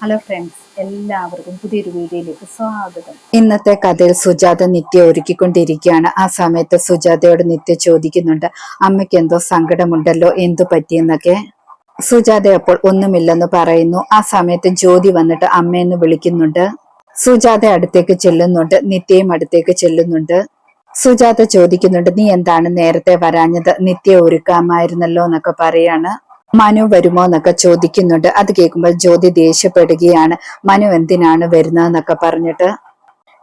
Hello friends എല്ലാവർക്കും പുതിയൊരു വീഡിയോയിലേക്ക് സ്വാഗതം. ഇന്നത്തെ കഥയിൽ സുജാത നിത്യ ഒരുക്കിക്കൊണ്ടിരിക്കുകയാണ്. ആ സമയത്ത് സുജാതയോട് നിത്യ ചോദിക്കുന്നുണ്ട് അമ്മയ്ക്ക് എന്തോ സങ്കടമുണ്ടല്ലോ എന്തു പറ്റിയെന്നൊക്കെ? സുജാത അപ്പോൾ ഒന്നുമില്ലെന്ന് പറയുന്നു. ആ സമയത്ത് ജ്യോതി വന്നിട്ട് അമ്മയെന്ന് വിളിക്കുന്നുണ്ട്. സുജാത അടുത്തേക്ക് ചെല്ലുന്നുണ്ട്. നിത്യയും അടുത്തേക്ക് ചെല്ലുന്നുണ്ട്. സുജാത ചോദിക്കുന്നുണ്ട് നീ എന്താണ് നേരത്തെ വരാഞ്ഞത്? നിത്യ ഒരുക്കാമായിരുന്നല്ലോ എന്നൊക്കെ പറയാണ്. മനു വരുമോ എന്നൊക്കെ ചോദിക്കുന്നുണ്ട്. അത് കേൾക്കുമ്പോൾ ജ്യോതി ദേഷ്യപ്പെടുകയാണ്. മനു എന്തിനാണ് വരുന്നതെന്നൊക്കെ പറഞ്ഞിട്ട്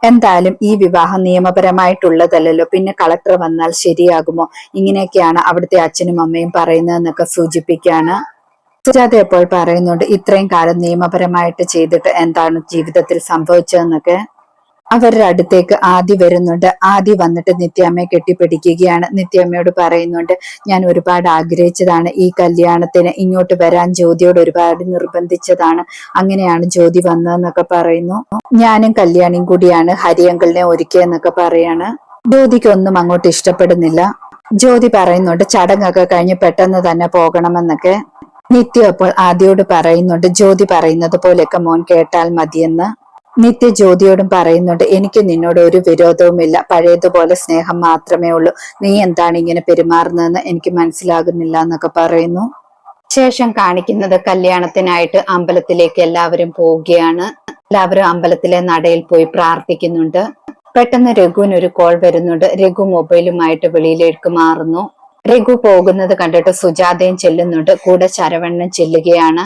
എന്തായാലും ഈ വിവാഹം നിയമപരമായിട്ടുള്ളതല്ലല്ലോ. പിന്നെ കളക്ടർ വന്നാൽ ശരിയാകുമോ? ഇങ്ങനെയൊക്കെയാണ് അവിടുത്തെ അച്ഛനും അമ്മയും പറയുന്നതെന്നൊക്കെ സൂചിപ്പിക്കാണ്. സുജാത എപ്പോൾ പറയുന്നുണ്ട് ഇത്രയും കാലം നിയമപരമായിട്ട് ചെയ്തിട്ട് എന്താണ് ജീവിതത്തിൽ സംഭവിച്ചതെന്നൊക്കെ. അവരുടെ അടുത്തേക്ക് ആദി വരുന്നുണ്ട്. ആദി വന്നിട്ട് നിത്യാമ്മയെ കെട്ടിപ്പിടിക്കുകയാണ്. നിത്യാമ്മയോട് പറയുന്നുണ്ട് ഞാൻ ഒരുപാട് ആഗ്രഹിച്ചതാണ് ഈ കല്യാണത്തിന്. ഇങ്ങോട്ട് വരാൻ ജ്യോതിയോട് ഒരുപാട് നിർബന്ധിച്ചതാണ്. അങ്ങനെയാണ് ജ്യോതി വന്നതെന്നൊക്കെ പറയുന്നു. ഞാനും കല്യാണിയും കൂടിയാണ് ഹരിയങ്കളിനെ ഒരുക്കിയെന്നൊക്കെ പറയാണ്. ജ്യോതിക്കൊന്നും അങ്ങോട്ട് ഇഷ്ടപ്പെടുന്നില്ല. ജ്യോതി പറയുന്നുണ്ട് ചടങ്ങൊക്കെ കഴിഞ്ഞ് പെട്ടെന്ന് തന്നെ പോകണമെന്നൊക്കെ. നിത്യം അപ്പോൾ ആദ്യോട് പറയുന്നുണ്ട് ജ്യോതി പറയുന്നത് പോലെയൊക്കെ മോൻ കേട്ടാൽ മതിയെന്ന്. നിത്യ ജ്യോതിയോടും പറയുന്നുണ്ട് എനിക്ക് നിന്നോട് ഒരു വിരോധവുമില്ല. പഴയതുപോലെ സ്നേഹം മാത്രമേ ഉള്ളൂ. നീ എന്താണ് ഇങ്ങനെ പെരുമാറുന്നതെന്ന് എനിക്ക് മനസ്സിലാകുന്നില്ല എന്നൊക്കെ പറയുന്നു. ശേഷം കാണിക്കുന്നത് കല്യാണത്തിനായിട്ട് അമ്പലത്തിലേക്ക് എല്ലാവരും പോവുകയാണ്. എല്ലാവരും അമ്പലത്തിലെ നടയിൽ പോയി പ്രാർത്ഥിക്കുന്നുണ്ട്. പെട്ടെന്ന് രഘുവിന് ഒരു കോൾ വരുന്നുണ്ട്. രഘു മൊബൈലുമായിട്ട് വെളിയിലേക്ക് മാറുന്നു. രഘു പോകുന്നത് കണ്ടിട്ട് സുജാതയും ചെല്ലുന്നുണ്ട്. കൂടെ ശരവണ്ണൻ ചെല്ലുകയാണ്.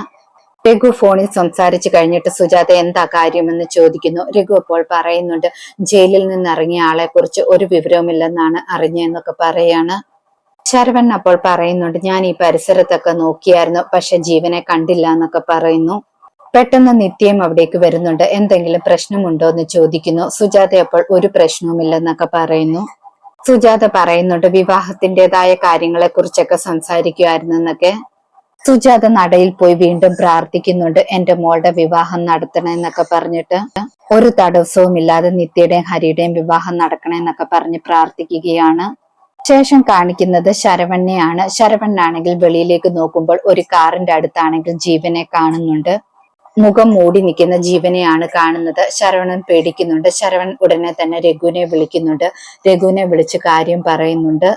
രഘു ഫോണിൽ സംസാരിച്ചു കഴിഞ്ഞിട്ട് സുജാത എന്താ കാര്യമെന്ന് ചോദിക്കുന്നു. രഘു അപ്പോൾ പറയുന്നുണ്ട് ജയിലിൽ നിന്ന് ഇറങ്ങിയ ആളെ കുറിച്ച് ഒരു വിവരവുമില്ലെന്നാണ് അറിഞ്ഞതെന്നൊക്കെ പറയാണ്. ശരവൺ അപ്പോൾ പറയുന്നുണ്ട് ഞാൻ ഈ പരിസരത്തൊക്കെ നോക്കിയായിരുന്നു പക്ഷെ ജീവനെ കണ്ടില്ല എന്നൊക്കെ പറയുന്നു. പെട്ടെന്ന് നിത്യം അവിടേക്ക് വരുന്നുണ്ട്. എന്തെങ്കിലും പ്രശ്നമുണ്ടോ എന്ന് ചോദിക്കുന്നു. സുജാത അപ്പോൾ ഒരു പ്രശ്നവുമില്ലെന്നൊക്കെ പറയുന്നു. സുജാത പറയുന്നുണ്ട് വിവാഹത്തിന്റെതായ കാര്യങ്ങളെ കുറിച്ചൊക്കെ സംസാരിക്കുമായിരുന്നു എന്നൊക്കെ സുജാത നടയിൽ പോയി വീണ്ടും പ്രാർത്ഥിക്കുന്നുണ്ട്. എന്റെ മോളുടെ വിവാഹം നടത്തണേ എന്നൊക്കെ പറഞ്ഞിട്ട് ഒരു തടസ്സവും ഇല്ലാതെ നിത്യയുടെയും ഹരിയുടെയും വിവാഹം നടക്കണേ എന്നൊക്കെ പറഞ്ഞ് പ്രാർത്ഥിക്കുകയാണ്. ശേഷം കാണിക്കുന്നത് ശരവണ്ണയാണ്. ശരവണ്ണാണെങ്കിൽ വെളിയിലേക്ക് നോക്കുമ്പോൾ ഒരു കാറിന്റെ അടുത്താണെങ്കിൽ ജീവനെ കാണുന്നുണ്ട്. മുഖം മൂടി നിൽക്കുന്ന ജീവനെയാണ് കാണുന്നത്. ശരവണൻ പേടിക്കുന്നുണ്ട്. ശരവൺ ഉടനെ തന്നെ രഘുവിനെ വിളിക്കുന്നുണ്ട്. രഘുവിനെ വിളിച്ച് കാര്യം പറയുന്നുണ്ട്.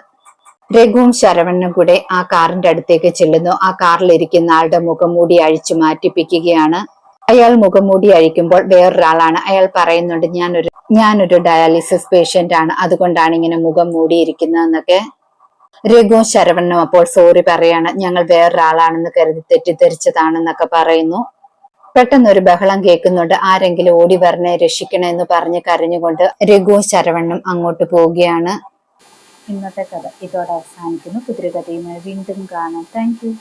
രഘുവും ശരവണനും കൂടെ ആ കാറിന്റെ അടുത്തേക്ക് ചെല്ലുന്നു. ആ കാറിൽ ഇരിക്കുന്ന ആളുടെ മുഖംമൂടി അഴിച്ചു മാറ്റിപ്പിക്കുകയാണ്. അയാൾ മുഖംമൂടി അഴിക്കുമ്പോൾ വേറൊരാളാണ്. അയാൾ പറയുന്നുണ്ട് ഞാനൊരു ഞാനൊരു ഡയാലിസിസ് പേഷ്യന്റ് ആണ്. അതുകൊണ്ടാണ് ഇങ്ങനെ മുഖം മൂടിയിരിക്കുന്നതെന്നൊക്കെ. രഘുവും ശരവണനും അപ്പോൾ സോറി പറയാണ് ഞങ്ങൾ വേറൊരാളാണെന്ന് കരുതി തെറ്റിദ്ധരിച്ചതാണെന്നൊക്കെ പറയുന്നു. പെട്ടെന്ന് ഒരു ബഹളം കേൾക്കുന്നുണ്ട്. ആരെങ്കിലും ഓടി വരണേ രക്ഷിക്കണേ എന്ന് പറഞ്ഞ് കരഞ്ഞുകൊണ്ട് രഘുവും ശരവണ്ണും അങ്ങോട്ട് പോവുകയാണ്. ഇന്നത്തെ കഥ ഇതോടെ അവസാനിക്കുന്നു. കുതിരകഥയുമായി വീണ്ടും കാണാം. താങ്ക്